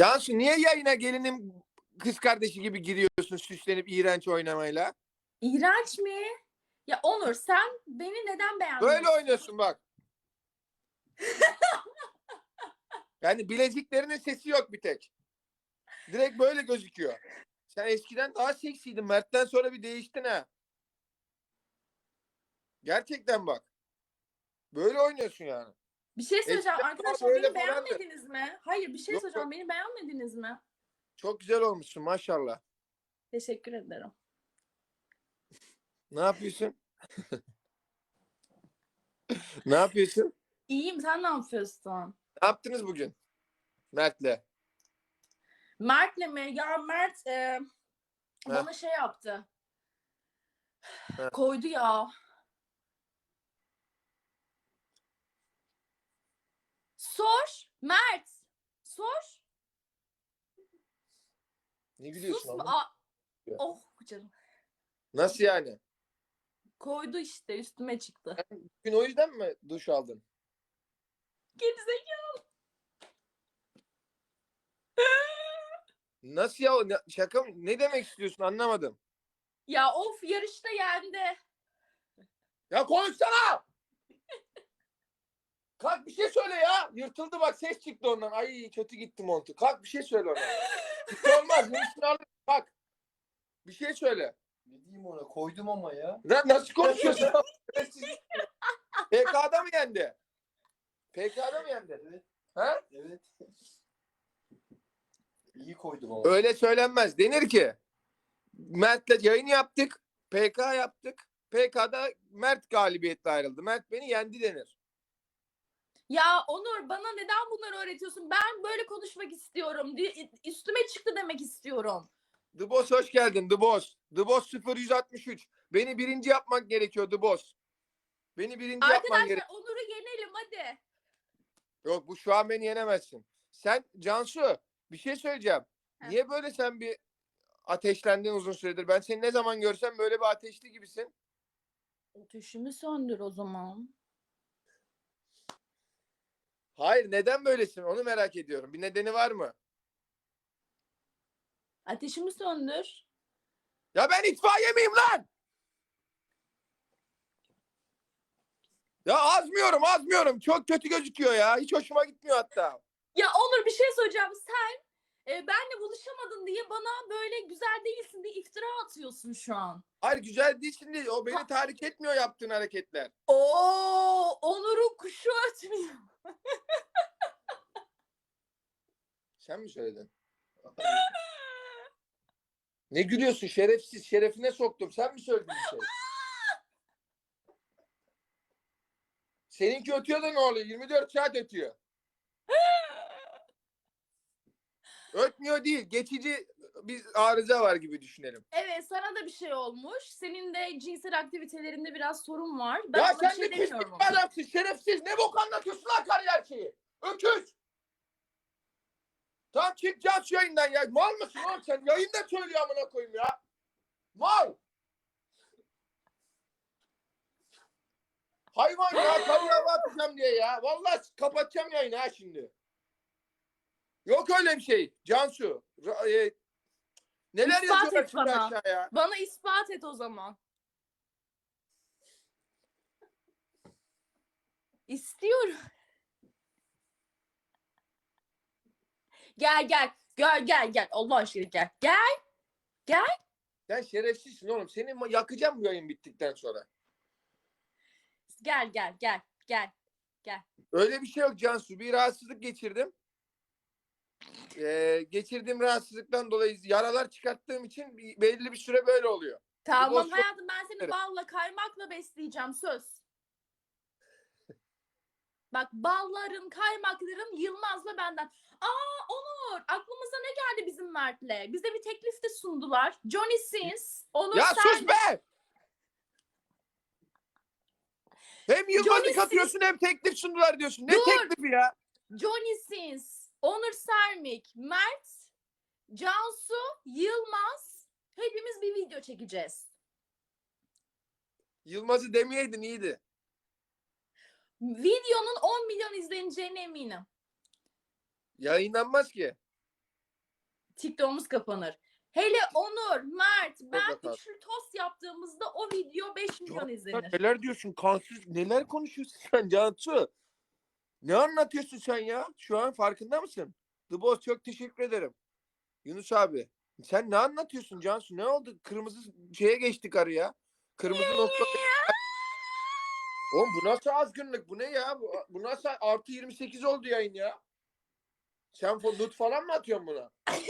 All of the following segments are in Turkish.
Cansu niye yayına gelinim kız kardeşi gibi giriyorsun süslenip iğrenç oynamayla? İğrenç mi? Ya Onur sen beni neden beğenmiyorsun? Böyle oynuyorsun bak. Yani bileziklerinin sesi yok bir tek. Direkt böyle gözüküyor. Sen eskiden daha seksiydin. Mert'ten sonra bir değiştin ha. Gerçekten bak. Böyle oynuyorsun yani. Bir şey söyleyeceğim Eskiden arkadaşlar böyle beni falandı. beğenmediniz mi? Hayır bir şey Yok, söyleyeceğim beni beğenmediniz mi? Çok güzel olmuşsun maşallah. Teşekkür ederim. Ne yapıyorsun? ne yapıyorsun? İyiyim sen ne yapıyorsun? Ne yaptınız bugün? Mert'le. Mert'le mi? Ya Mert e, bana şey yaptı. Ha. Koydu ya. Sor. Mert. Sor. Ne gülüyorsun Sus. oğlum? Aa, Ya. oh canım. Nasıl yani? Koydu işte üstüme çıktı. Bugün o yüzden mi duş aldın? Gerizekalı. Nasıl ya? Ne- Şaka mı? Ne demek istiyorsun anlamadım. Ya of yarışta yendi. Ya konuşsana! Kalk bir şey söyle ya. Yırtıldı bak ses çıktı ondan. Ay kötü gitti montu. Kalk bir şey söyle ona. Şey olmaz. Alırım. Kalk. Bir şey söyle. Ne diyeyim ona koydum ama ya. Na- nasıl konuşuyorsun? PK'da mı yendi? PK'da mı yendi? Evet. Ha? Evet. İyi koydum ama. Öyle söylenmez. Denir ki Mert'le yayın yaptık. PK yaptık. PK'da Mert galibiyetle ayrıldı. Mert beni yendi denir. Ya Onur bana neden bunları öğretiyorsun? Ben böyle konuşmak istiyorum. Di- Üstüme çıktı demek istiyorum. The Boss hoş geldin The Boss. The Boss 0163. Beni birinci yapmak gerekiyor The Boss. Beni birinci yapman Arkadaşlar gerekiyor. Onur'u yenelim hadi. Yok bu şu an beni yenemezsin. Sen Cansu bir şey söyleyeceğim. Heh. Niye böyle sen bir ateşlendin uzun süredir? Ben seni ne zaman görsem böyle bir ateşli gibisin. Ateşimi söndür o zaman. Hayır neden böylesin onu merak ediyorum. Bir nedeni var mı? Ateşimi söndür. Ya ben itfaiye miyim lan? Ya azmıyorum azmıyorum. Çok kötü gözüküyor ya. Hiç hoşuma gitmiyor hatta. Ya Onur bir şey söyleyeceğim. Sen e, benle buluşamadın diye bana böyle güzel değilsin diye iftira atıyorsun şu an. Hayır güzel değilsin diye. O beni tahrik etmiyor yaptığın hareketler. Oo, Onur'un kuşu ötmüyor. Sen mi söyledin? Ne gülüyorsun şerefsiz. Şerefine soktum. Sen mi söyledin bir şey? Seninki ötüyor da ne oluyor? 24 saat ötüyor. Ötmüyor değil. Geçici bir arıza var gibi düşünelim. Evet sana da bir şey olmuş. Senin de cinsel aktivitelerinde biraz sorun var. Ben ya ona bir sen şey de pislik demiyorum. bir adamsın. Şerefsiz. Ne bok anlatıyorsun lan kariyer şeyi? Öküz. Tamam çık Cansu yayından ya. Mal mısın oğlum sen? Yayında söylüyor amına koyayım ya. Mal. Hayvan ya kariyer atacağım diye ya. Vallahi kapatacağım yayını ha şimdi. Yok öyle bir şey. Cansu. Ra- e, neler İspat yazıyorlar et şimdi bana. aşağıya? Bana ispat et o zaman. İstiyorum. Gel gel. Gel gel gel. Allah aşkına gel. Gel. Sen şerefsizsin oğlum. Seni ma- yakacağım bu yayın bittikten sonra. Gel gel gel. Gel. Öyle bir şey yok Cansu. Bir rahatsızlık geçirdim. Ee, geçirdiğim rahatsızlıktan dolayı yaralar çıkarttığım için bir- belli bir süre böyle oluyor. Tamam boş hayatım ben seni Evet. balla kaymakla besleyeceğim söz. Bak balların kaymakların Yılmaz'la benden. Aa Onur aklımıza ne geldi bizim Mert'le? Bize bir teklif de sundular. Johnny Sins. Onur Ya sen sus be! Hem Johnny katıyorsun hem teklif sundular diyorsun. Ne Dur. teklifi ya? Johnny Sins, Onur Sermik, Mert, Cansu, Yılmaz hepimiz bir video çekeceğiz. Yılmaz'ı demeyeydin iyiydi. Videonun 10 milyon izleneceğine eminim. Yayınlanmaz ki. TikTok'umuz kapanır. Hele Onur, Mert, ben bakalım. üçlü tost yaptığımızda o video 5 milyon Sen izlenir. neler diyorsun kansız neler konuşuyorsun sen Cansu? Ne anlatıyorsun sen ya? Şu an farkında mısın? The Boss çok teşekkür ederim. Yunus abi. Sen ne anlatıyorsun Cansu? Ne oldu? Kırmızı şeye geçtik araya. Kırmızı nokta. Oğlum bu nasıl azgınlık? Bu ne ya? Bu, bu nasıl artı 28 oldu yayın ya? Sen nut falan mı atıyorsun buna?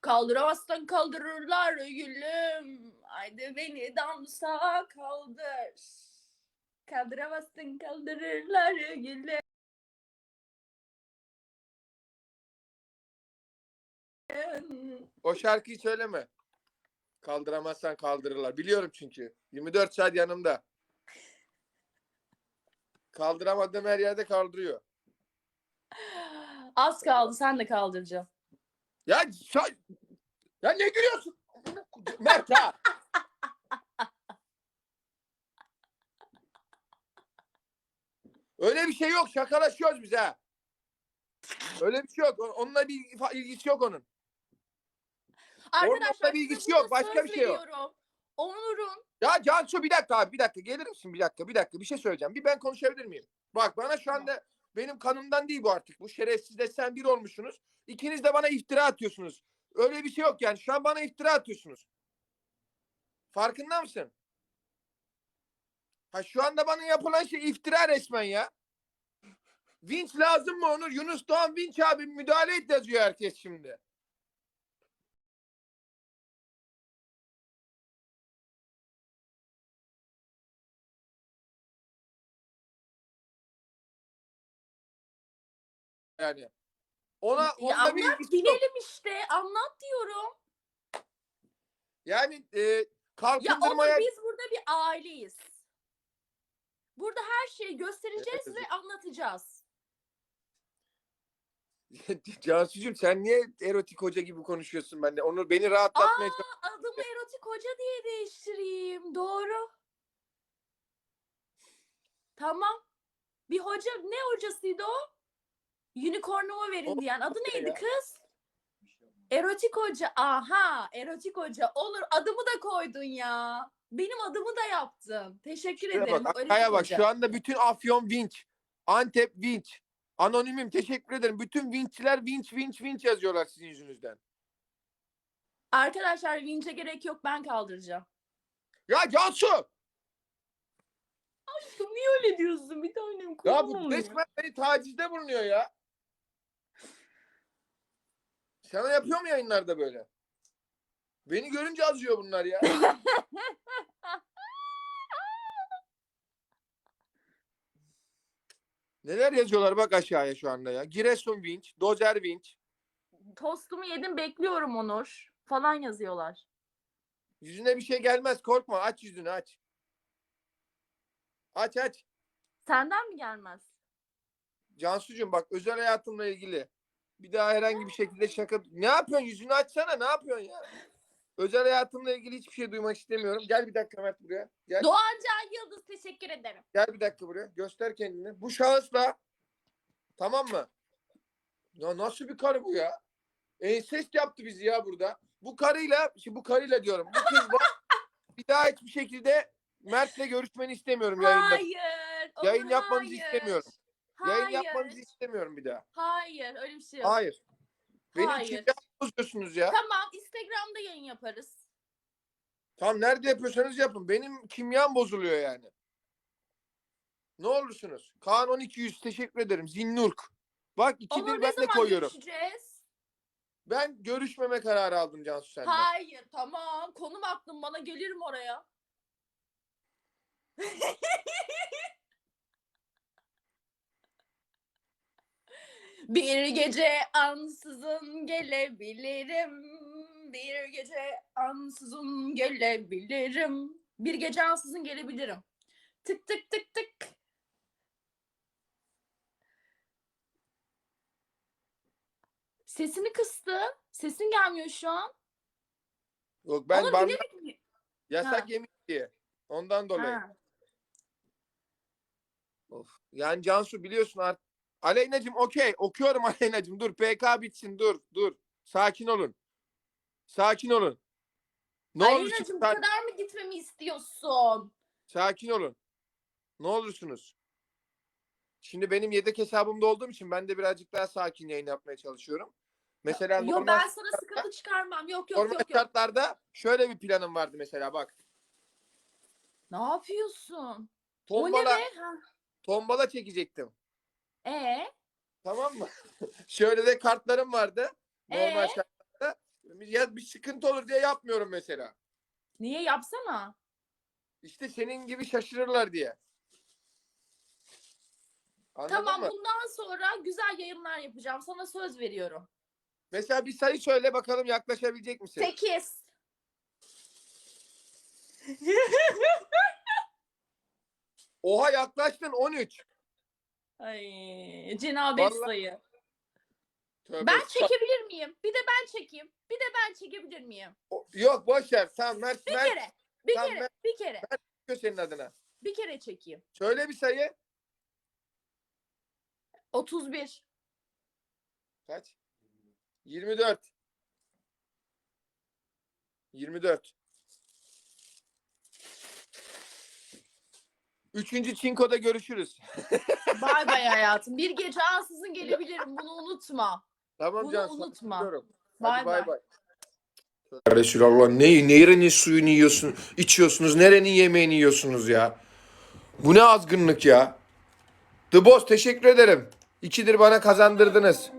Kaldıramazsan kaldırırlar gülüm. Haydi beni dansa kaldır. Kaldıramazsın kaldırırlar gülüm. O şarkıyı söyleme. Kaldıramazsan kaldırırlar. Biliyorum çünkü. 24 saat yanımda. Kaldıramadığım her yerde kaldırıyor. Az kaldı sen de kaldıracaksın. Ya sa- ya ne gülüyorsun? Mert ha. Öyle bir şey yok. Şakalaşıyoruz biz ha. Öyle bir şey yok. Onunla bir ilgisi yok onun. Arkadaşlar Orada bir ilgisi yok, başka bir şey yok. Onur'un Ya Cansu bir dakika abi bir dakika gelir misin bir dakika bir dakika bir şey söyleyeceğim. Bir ben konuşabilir miyim? Bak bana şu anda benim kanımdan değil bu artık. Bu şerefsiz sen bir olmuşsunuz. İkiniz de bana iftira atıyorsunuz. Öyle bir şey yok yani. Şu an bana iftira atıyorsunuz. Farkında mısın? Ha şu anda bana yapılan şey iftira resmen ya. Vinç lazım mı Onur? Yunus Doğan Vinç abi müdahale et yazıyor herkes şimdi. Yani. Ona, ya onunla bir anlat ilgisi yok. işte anlat diyorum. Yani e, Ya Onur kalkındırmaya biz burada bir aileyiz. Burada her şeyi göstereceğiz Evet. ve anlatacağız. Cansucuğum sen niye erotik hoca gibi konuşuyorsun benimle? Onu beni rahatlatmaya çalış- Adımı erotik hoca diye değiştireyim. Doğru. Tamam. Bir hoca ne hocasıydı o? Unicorn'uma verin diyen. Adı neydi kız? Erotik hoca. Aha, erotik hoca. Olur adımı da koydun ya. Benim adımı da yaptın. Teşekkür Şuraya ederim. bak, aşağıya bak. hoca. Şu anda bütün Afyon vinç. Antep vinç. Anonimim teşekkür ederim. Bütün vinçler vinç vinç vinç yazıyorlar sizin yüzünüzden. Arkadaşlar vinçe gerek yok ben kaldıracağım. Ya Cansu! Aşkım niye öyle diyorsun? Bir tanem Ya bu olayım. resmen beni tacizde bulunuyor ya. Sana yapıyor mu yayınlarda böyle? Beni görünce azıyor bunlar ya. Neler yazıyorlar bak aşağıya şu anda ya. Giresun vinç, Dozer vinç. Tostumu yedim bekliyorum Onur. Falan yazıyorlar. Yüzüne bir şey gelmez korkma aç yüzünü aç. Aç aç. Senden mi gelmez? Cansucuğum bak özel hayatımla ilgili. Bir daha herhangi bir şekilde şaka... Ne yapıyorsun? Yüzünü açsana. Ne yapıyorsun ya? Özel hayatımla ilgili hiçbir şey duymak istemiyorum. Gel bir dakika Mert buraya. Gel, Doğancan Yıldız teşekkür ederim. gel bir dakika buraya. Göster kendini. Bu şahısla tamam mı? Ya nasıl bir karı bu ya? Ensest yaptı bizi ya burada. Bu karıyla, şimdi bu karıyla diyorum. Bu kız var. bir daha hiçbir şekilde Mert'le görüşmeni istemiyorum yayında. Hayır. Yayın Onur, yapmanızı hayır. istemiyorum. Hayır. Yayın yapmanızı istemiyorum bir daha. Hayır öyle bir şey yok. Hayır. Benim Hayır. bozuyorsunuz ya. Tamam Instagram'da yayın yaparız. Tam nerede yapıyorsanız yapın. Benim kimyam bozuluyor yani. Ne olursunuz. Kaan 1200 teşekkür ederim. Zinnurk. Bak Onur ikidir ne ben de zaman koyuyorum. görüşeceğiz? Ben görüşmeme kararı aldım Cansu senden. Hayır tamam. Konum attın bana gelirim oraya. Bir gece ansızın gelebilirim. Bir gece ansızın gelebilirim. Bir gece ansızın gelebilirim. Tık tık tık tık. Sesini kıstı. Sesin gelmiyor şu an. Yok ben Onur barla- bilerek mi? yasak Ha. yemek diye. Ondan dolayı. Ha. Of. Yani Cansu biliyorsun art- Aleyna'cığım okey. Okuyorum Aleyna'cığım. Dur PK bitsin. Dur dur. Sakin olun. Sakin olun. Ne olursunuz Aleyna'cığım bu sakin, kadar mı gitmemi istiyorsun? sakin olun. Ne olursunuz. Şimdi benim yedek hesabımda olduğum için ben de birazcık daha sakin yayın yapmaya çalışıyorum. Mesela Yo normal, ben sana sıkıntı çıkarmam. Yok yok normal yok yok. şartlarda şöyle bir planım vardı mesela bak. Ne yapıyorsun? O Tombala, ne be? Ha. tombala çekecektim. Ee? Tamam mı? Şöyle de kartlarım vardı. Normal Ee? şartlarda. Ya bir sıkıntı olur diye yapmıyorum mesela. Niye yapsana? İşte senin gibi şaşırırlar diye. Anladın tamam mı? bundan sonra güzel yayınlar yapacağım. Sana söz veriyorum. Mesela bir sayı söyle bakalım yaklaşabilecek misin? 8. Oha yaklaştın 13. Ay cenabet Vallahi- sayı. Tövbe Ben estağ- çekebilir miyim? Bir de ben çekeyim. Bir de ben çekebilir miyim? O- Yok boş ver. Tamam Mert, Bir Mert kere. Bir Tamam, kere. ben- Bir kere. çıkıyor senin adına. Bir kere çekeyim. Söyle bir sayı. 31. Kaç? 24. 24. Üçüncü çinkoda görüşürüz. Bay bay hayatım. Bir gece ansızın gelebilirim. Bunu unutma. Tamam Bunu Can. unutma. öpüyorum. Bay bay bay. bay. Resulallah ne, nerenin suyunu yiyorsun, içiyorsunuz, nerenin yemeğini yiyorsunuz ya. Bu ne azgınlık ya. The Boss teşekkür ederim. İkidir bana kazandırdınız.